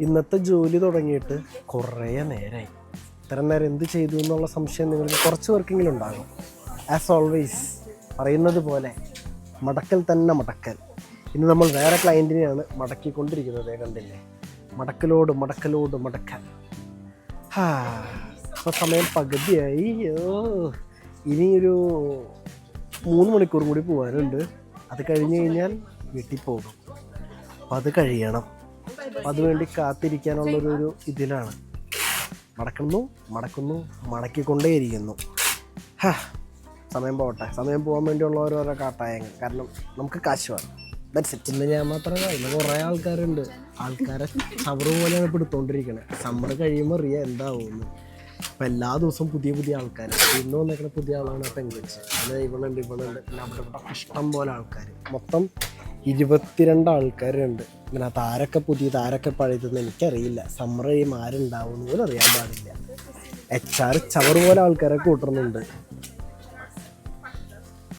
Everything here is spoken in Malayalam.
ഇന്നത്തെ ജോലി തുടങ്ങിയിട്ട് കുറേ നേരമായി ഇത്രയും നേരം എന്ത് ചെയ്തു എന്നുള്ള സംശയം നിങ്ങൾക്ക് കുറച്ച് പേർക്കെങ്കിലും ഉണ്ടാകും. ആസ് ഓൾവേസ് പറയുന്നത് പോലെ മടക്കൽ തന്നെ മടക്കൽ. ഇന്ന് നമ്മൾ വേറെ ക്ലയന്റിനെയാണ് മടക്കിക്കൊണ്ടിരിക്കുന്നത് കണ്ടില്ലേ? മടക്കലോട് മടക്കലോട് മടക്കൽ. ഹാ ഇപ്പോൾ സമയം പകുതിയായി. ഇനിയൊരു മൂന്ന് മണിക്കൂർ കൂടി പോകാനുണ്ട് അത് കഴിഞ്ഞ് കഴിഞ്ഞാൽ വീട്ടിൽ പോകും. അപ്പം അത് കഴിയണം. അതുവേണ്ടി കാത്തിരിക്കാനുള്ളൊരു ഇതിലാണ്. മടക്കുന്നു മടക്കുന്നു മടക്കിക്കൊണ്ടേയിരിക്കുന്നു. ഹാ സമയം പോകട്ടെ. സമയം പോകാൻ വേണ്ടിയുള്ള ഓരോരോ കാട്ടായങ്ങൾ. കാരണം നമുക്ക് കാശ് വേണം. ഇന്ന് ഞാൻ മാത്രമല്ല ഇന്ന് കുറേ ആൾക്കാരുണ്ട്. ആൾക്കാരെ സവറ് പോലെയാണ് ഇപ്പോൾ എടുത്തോണ്ടിരിക്കണേ. സമ്മർ കഴിയുമ്പോൾ റിയ എന്താവുമെന്ന് അപ്പം എല്ലാ ദിവസവും പുതിയ പുതിയ ആൾക്കാർ ഇന്ന് വന്നേക്കുന്ന പുതിയ ആളാണ് പെങ്കുവെച്ച് അത് ഇവളുണ്ട് ഇവളുണ്ട്. പിന്നെ അവിടെ ഇവിടെ ഇഷ്ടം പോലെ ആൾക്കാർ മൊത്തം ഇരുപത്തിരണ്ട് ആൾക്കാരുണ്ട്. ഇങ്ങനെ ആരൊക്കെ പുതിയത് ആരൊക്കെ പഴയതെന്ന് എനിക്കറിയില്ല. സമ്മർ കഴിയുമ്പോൾ ആരുണ്ടാവും പോലും അറിയാൻ പാടില്ല. എച്ച് ആർ ചവർ പോലെ ആൾക്കാരെ കൂട്ടുന്നുണ്ട്